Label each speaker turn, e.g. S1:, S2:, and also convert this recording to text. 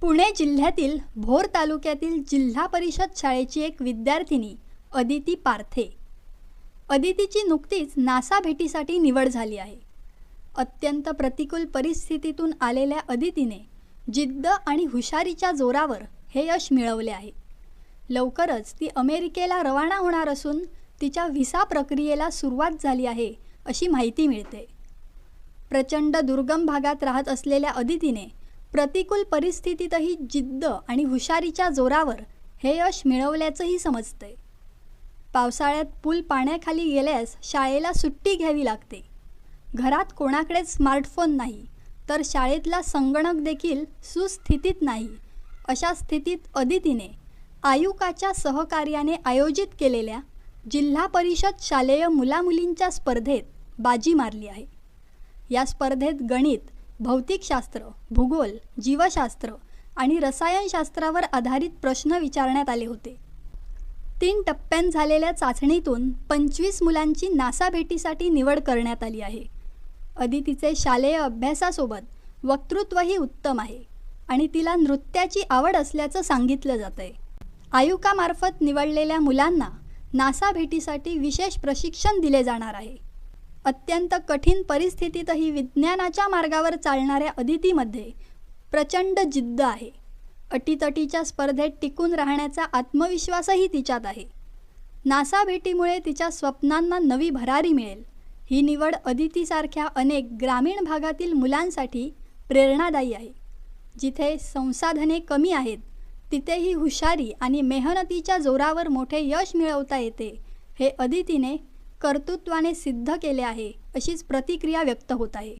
S1: पुणे जिल्ह्यातील भोर तालुक्यातील जिल्हा परिषद शाळेची एक विद्यार्थिनी अदिती पारथे. अदितीची नुकतीच नासा भेटीसाठी निवड झाली आहे. अत्यंत प्रतिकूल परिस्थितीतून आलेल्या अदितीने जिद्द आणि हुशारीच्या जोरावर हे यश मिळवले आहे. लवकरच ती अमेरिकेला रवाना होणार असून तिच्या व्हिसा प्रक्रियेला सुरुवात झाली आहे अशी माहिती मिळते. प्रचंड दुर्गम भागात राहत असलेल्या अदितीने प्रतिकूल परिस्थितीतही जिद्द आणि हुशारीच्या जोरावर हे यश मिळवल्याचंही समजतंय. पावसाळ्यात पूल पाण्याखाली गेल्यास शाळेला सुट्टी घ्यावी लागते. घरात कोणाकडे स्मार्टफोन नाही तर शाळेतला संगणक देखील सुस्थितीत नाही अशा स्थितीत अदितीने आयुकाच्या सहकार्याने आयोजित केलेल्या जिल्हा परिषद शालेय मुलामुलींच्या स्पर्धेत बाजी मारली आहे. या स्पर्धेत गणित भौतिकशास्त्र भूगोल जीवशास्त्र आणि रसायनशास्त्रावर आधारित प्रश्न विचारण्यात आले होते. तीन टप्प्यात झालेल्या चाचणीतून पंचवीस मुलांची नासा भेटीसाठी निवड करण्यात आली आहे. अदितीचे शालेय अभ्यासासोबत वक्तृत्वही उत्तम आहे आणि तिला नृत्याची आवड असल्याचं सांगितलं जातं आहे आयुकामार्फत निवडलेल्या मुलांना नासा भेटीसाठी विशेष प्रशिक्षण दिले जाणार आहे. अत्यंत कठीण परिस्थितीतही विज्ञानाच्या मार्गावर चालणाऱ्या अदितीमध्ये प्रचंड जिद्द आहे. अटीतटीच्या स्पर्धेत टिकून राहण्याचा आत्मविश्वासही तिच्यात आहे. नासा भेटीमुळे तिच्या स्वप्नांना नवी भरारी मिळेल. ही निवड अदितीसारख्या अनेक ग्रामीण भागातील मुलांसाठी प्रेरणादायी आहे. जिथे संसाधने कमी आहेत तिथेही हुशारी आणि मेहनतीच्या जोरावर मोठे यश मिळवता येते हे अदितीने कर्तृत्वाने सिद्ध केले आहे अशीच प्रतिक्रिया व्यक्त होत आहे.